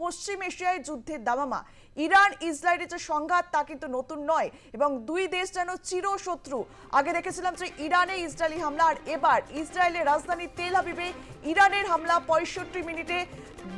পশ্চিম এশিয়ায় যুদ্ধের দামামা। ইরান, ইসরায়েলের যে সংঘাত, তা কিন্তু নতুন নয় এবং দুই দেশ যেন চিরশত্রু। আগে দেখেছিলাম যে ইরানে ইসরায়েলি হামলা, আর এবার ইসরায়েলের রাজধানী তেল আবিবে ইরানের হামলা, পঁয়ষট্টি মিনিটে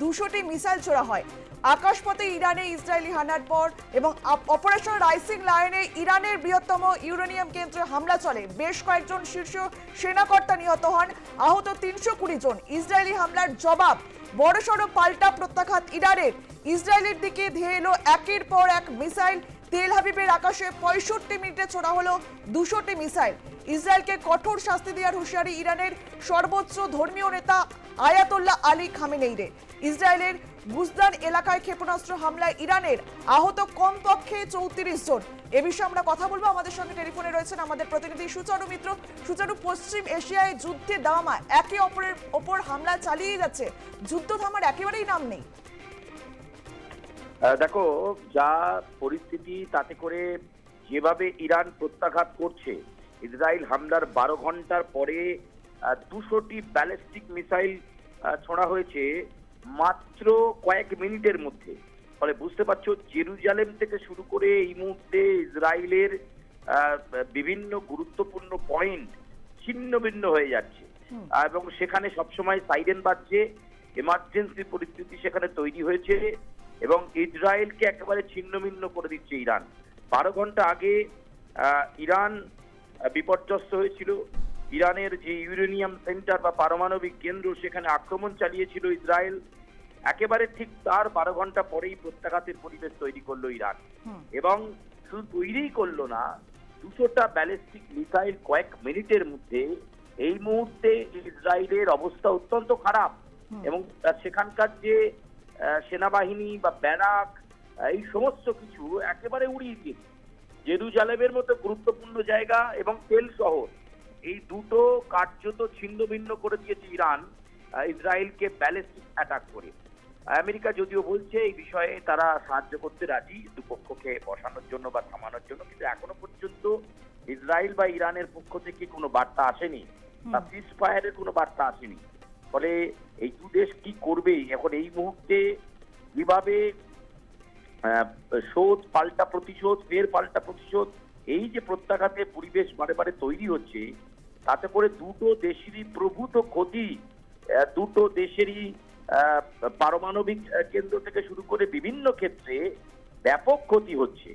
দুশোটি মিসাইল ছোড়া হয়। আকাশপথে ইরানে ইসরায়েলি হানার পর এবং অপারেশন রাইসিং লায়নে ইরানের বৃহত্তম ইউরেনিয়াম কেন্দ্রে হামলা চলে। বেশ কয়েকজন শীর্ষ সেনাকর্তা নিহত হন, আহত তিনশো কুড়ি জন। ইসরায়েলি হামলার জবাব বড়সড় পাল্টা প্রত্যাঘাত ইরানের। ইসরায়েলের দিকে ধেয়ে এলো একের পর এক মিসাইল। তেল হাবিবের আকাশে পঁয়ষট্টি মিনিটে ছোড়া হলো দুশোটি মিসাইল। ইসরায়েলকে কঠোর শাস্তি দেওয়ার হুঁশিয়ারি ইরানের সর্বোচ্চ ধর্মীয় নেতা আয়াতুল্লাহ আলী খামেনেইরে ইসরায়েলের গুজদান এলাকায় ক্ষেপণাস্ত্র হামলায় ইরানের আহত কমপক্ষে চৌত্রিশ জন। এ বিষয়ে আমরা কথা বলব। আমাদের সঙ্গে টেলিফোনে রয়েছেন আমাদের প্রতিনিধি সুচারু মিত্র। সুচারু, পশ্চিম এশিয়ায় যুদ্ধে দামা একে অপরের ওপর হামলা চালিয়ে যাচ্ছে। যুদ্ধ থামার একেবারেই নাম নেই। দেখো, যা পরিস্থিতি, তাতে করে যেভাবে ইরান প্রত্যাঘাত করছে, ইসরায়েল হামলার বারো ঘণ্টার পরে দুশোটি ব্যালিস্টিক মিসাইল ছোড়া হয়েছে। মাত্র কয়েক মিনিটের মধ্যে। ফলে বুঝতে পারছ জেরুজালেম থেকে শুরু করে এই মুহূর্তে ইসরায়েলের বিভিন্ন গুরুত্বপূর্ণ পয়েন্ট ছিন্ন ভিন্ন হয়ে যাচ্ছে। এবং সেখানে সবসময় সাইরেন বাজছে এমার্জেন্সি পরিস্থিতি সেখানে তৈরি হয়েছে এবং ইসরায়েলকে একেবারে ছিন্নভিন্ন করে দিচ্ছে ইরান। বারো ঘণ্টা আগে আহ, ইরান বিপর্যস্ত হয়েছিল। ইরানের যে ইউরেনিয়াম সেন্টার বা পারমাণবিক কেন্দ্র সেখানে আক্রমণ চালিয়েছিল ইসরায়েল একেবারে ঠিক তার বারো ঘণ্টা পরেই প্রত্যাঘাতের পরিবেশ তৈরি করল ইরান। এবং শুধু তৈরিই করল না দুশোটা ব্যালিস্টিক মিসাইল কয়েক মিনিটের মধ্যে এই মুহূর্তে ইসরায়েলের অবস্থা অত্যন্ত খারাপ। এবং সেখানকার যে সেনাবাহিনী বা ব্যারাক এই সমস্ত কিছু একেবারে উড়িয়ে দিয়েছে। জেরুজালেমের মতো গুরুত্বপূর্ণ জায়গা এবং তেল শহর। কার্যত ছিন্ন ভিন্ন করে দিয়েছে ইরান ইসরায়েলকে ব্যালিস্টিক অ্যাটাক করে। আমেরিকা যদিও বলছে এই বিষয়ে তারা সাহায্য করতে রাজি দুপক্ষকে বসানোর জন্য বা থামানোর জন্য কিন্তু এখনও পর্যন্ত ইসরায়েল বা ইরানের পক্ষ থেকে কোনো বার্তা আসেনি বা সিজ ফায়ারের কোনো বার্তা আসেনি। ফলে এই দু দেশ কি করবে? এখন এই মুহূর্তে কীভাবে শোধ পাল্টা প্রতিশোধ ফের পাল্টা প্রতিশোধ এই যে প্রত্যাঘাতের পরিবেশ বারে বারে তৈরি হচ্ছে তাতে করে দুটো দেশেরই প্রভূত ক্ষতি দুটো দেশেরই পারমাণবিক কেন্দ্র থেকে শুরু করে বিভিন্ন ক্ষেত্রে ব্যাপক ক্ষতি হচ্ছে।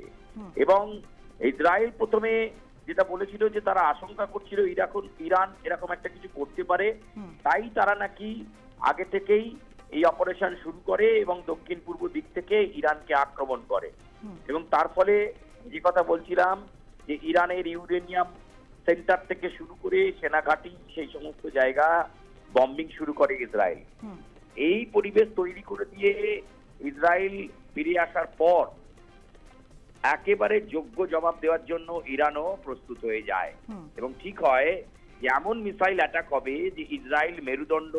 এবং ইসরায়েল প্রথমে যেটা বলেছিল যে তারা আশঙ্কা করছিল ইরাকন ইরান এরকম একটা কিছু করতে পারে। তাই তারা নাকি আগে থেকেই এই অপারেশন শুরু করে এবং দক্ষিণ পূর্ব দিক থেকে ইরানকে আক্রমণ করে। এবং তার ফলে যে কথা বলছিলাম যে ইরানের ইউরেনিয়াম সেন্টার থেকে শুরু করে সেনাঘাঁটি সেই সমস্ত জায়গা বম্বিং শুরু করে ইসরায়েল। এই পরিবেশ তৈরি করে দিয়ে ইসরায়েল ফিরে আসার পর একেবারে যোগ্য জবাব দেওয়ার জন্য ইরানও প্রস্তুত হয়ে যায়। এবং ঠিক হয় যে এমন মিসাইল অ্যাটাক হবে যে ইসরায়েল মেরুদণ্ড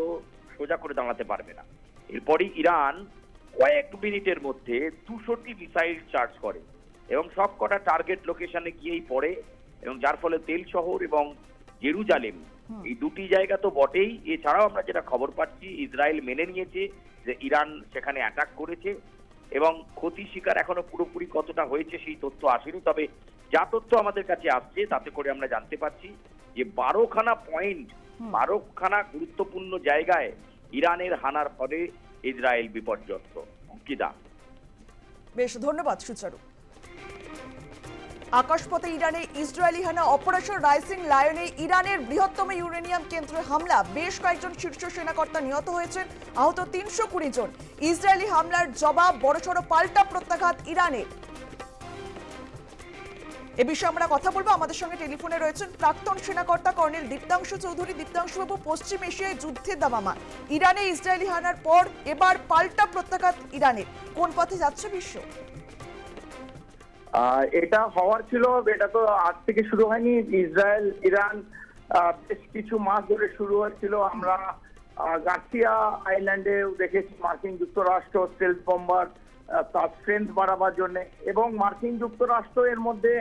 সোজা করে দাঁড়াতে পারবে না। এরপরই ইরান কয়েক মিনিটের মধ্যে দুশোটি মিসাইল চার্জ করে এবং সব কটা টার্গেট লোকেশনে গিয়েই পড়ে। এবং যার ফলে তেল শহর এবং জেরুজালেম এই দুটি জায়গা তো বটেই। এছাড়াও আমরা যেটা খবর পাচ্ছি ইসরায়েল মেনে নিয়েছে যে ইরান সেখানে অ্যাটাক করেছে এবং ক্ষতি শিকার এখনও পুরোপুরি কতটা হয়েছে সেই তথ্য আসেনি। তবে যা তথ্য আমাদের কাছে আসছে তাতে করে আমরা জানতে পারছি যে বারোখানা পয়েন্ট। বারোখানা গুরুত্বপূর্ণ জায়গায় ইরানের হানার ফলে ইসরায়েল বিপর্যস্ত। অঙ্কিতা। বেশ ধন্যবাদ সুচারু। আকাশপথে ইরানে ইসরায়েলি হানা অপারেশন রাইসিং লায়নে ইরানের বৃহত্তম ইউরেনিয়াম কেন্দ্রে হামলা। বেশ কয়েকজন শীর্ষ সেনাকর্তা নিহত হয়েছেন, আহত তিনশো কুড়ি জন। ইসরায়েলি হামলার জবাব বড়সড় পাল্টা প্রত্যাঘাত ইরানের এ বিষয়ে আমরা কথা বলব। আমাদের সঙ্গে টেলিফোনে রয়েছেন প্রাক্তন সেনাকর্তা কর্নেল দীপ্তাংশু চৌধুরী। দীপ্তাংশুবাবু পশ্চিম এশিয়ায় যুদ্ধের দামামা। ইরানে ইসরায়েলি হানার পর এবার পাল্টা প্রত্যাঘাত ইরানের। কোন পথে যাচ্ছে বিশ্ব? এটা হওয়ার ছিল, এটা তো আজ থেকে শুরু হয়নি। ইসরায়েল, ইরান বেশ কিছু মাস ধরে শুরু হয়েছিল আমরা গার্সিয়া আইল্যান্ডেও দেখেছি মার্কিন যুক্তরাষ্ট্র স্টেলস বম্বার তার স্ট্রেংথ বাড়াবার জন্য। এবং মার্কিন যুক্তরাষ্ট্র এর মধ্যে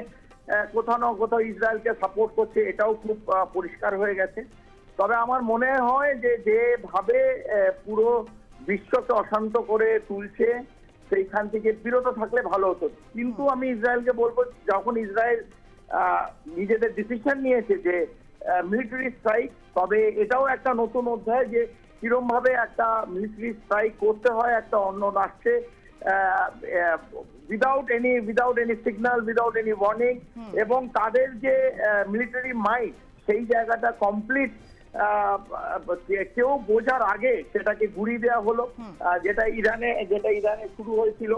কোথাও না কোথাও ইসরায়েলকে সাপোর্ট করছে, এটাও খুব পরিষ্কার হয়ে গেছে। তবে আমার মনে হয় যে, যেভাবে পুরো বিশ্বকে অশান্ত করে তুলছে সেইখান থেকে বিরত থাকলে ভালো হতো। কিন্তু আমি ইসরায়েলকে বলব যখন ইসরায়েল নিজেদের ডিসিশন নিয়েছে যে মিলিটারি স্ট্রাইক তবে এটাও একটা নতুন অধ্যায় যে কিরম ভাবে একটা মিলিটারি স্ট্রাইক করতে হয় একটা অন্য রাষ্ট্রে without any without any signal without any warning এবং তাদের যে মিলিটারি মাইট সেই জায়গাটা কমপ্লিট কেউ বোঝার আগে সেটাকে ঘুরিয়ে দেওয়া হলো। যেটা ইরানে যেটা ইরানে শুরু হয়েছিল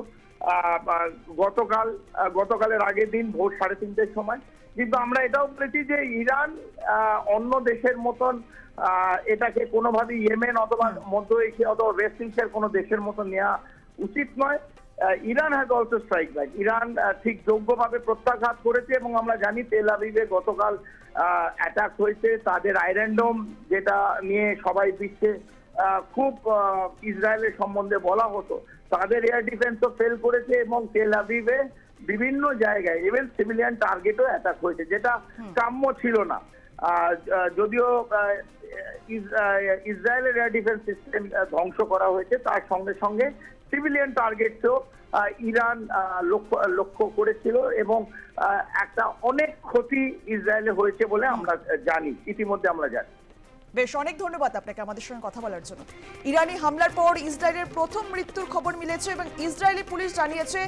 গতকাল গতকালের আগের দিন ভোর সাড়ে তিনটের সময়। কিন্তু আমরা এটাও বলেছি যে ইরান আহ, অন্য দেশের মতন আহ, এটাকে কোনোভাবে ইয়েমেন অথবা মধ্য এশিয়া অথবা ওয়েস্ট এশিয়ার কোনো দেশের মতন নেওয়া উচিত নয়। Iran has also strike back Iran ঠিক যোগ্যভাবে প্রত্যাঘাত করেছে এবং আমরা জানি তেল আবিবে গতকাল অ্যাটাক হয়েছে। তাদের আইর্যান্ডোম যেটা নিয়ে সবাই বিশ্বে খুব ইসরায়েলের সম্বন্ধে বলা হতো। তাদের এয়ার ডিফেন্সও ফেল করেছে এবং তেল আবিবে বিভিন্ন জায়গায় ইভেন সিভিলিয়ান টার্গেটও অ্যাটাক হয়েছে যেটা কাম্য ছিল না। যদিও ইসরায়েলের এয়ার ডিফেন্স সিস্টেম ধ্বংস করা হয়েছে তার সঙ্গে সঙ্গে সিভিলিয়ান টার্গেটসও ইরান লক্ষ্য করেছিল এবং একটা অনেক ক্ষতি ইসরায়েলে হয়েছে বলে আমরা জানি, ইতিমধ্যে আমরা জানি। বেশ, অনেক ধন্যবাদ আপনাকে আমাদের সঙ্গে কথা বলার জন্য। ইরানি হামলার পর ইসরায়েলের প্রথম মৃত্যুর খবর মিলেছে এবং ইসরায়েলি পুলিশ জানিয়েছে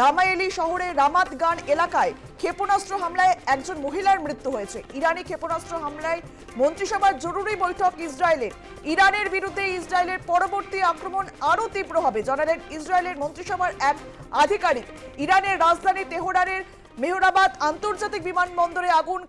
রামায়েলি শহরের রামাত গান এলাকায় ক্ষেপণাস্ত্র হামলায় একজন মহিলার মৃত্যু হয়েছে। ইরানি ক্ষেপণাস্ত্র হামলায় মন্ত্রিসভার জরুরি বৈঠক ইসরায়েলের। ইরানের বিরুদ্ধে ইসরায়েলের পরবর্তী আক্রমণ আরও তীব্র হবে, জানালেন ইসরায়েলের মন্ত্রিসভার এক আধিকারিক। ইরানের রাজধানী তেহরানের মেহরাবাদ আন্তর্জাতিক বিমানবন্দরে আগুন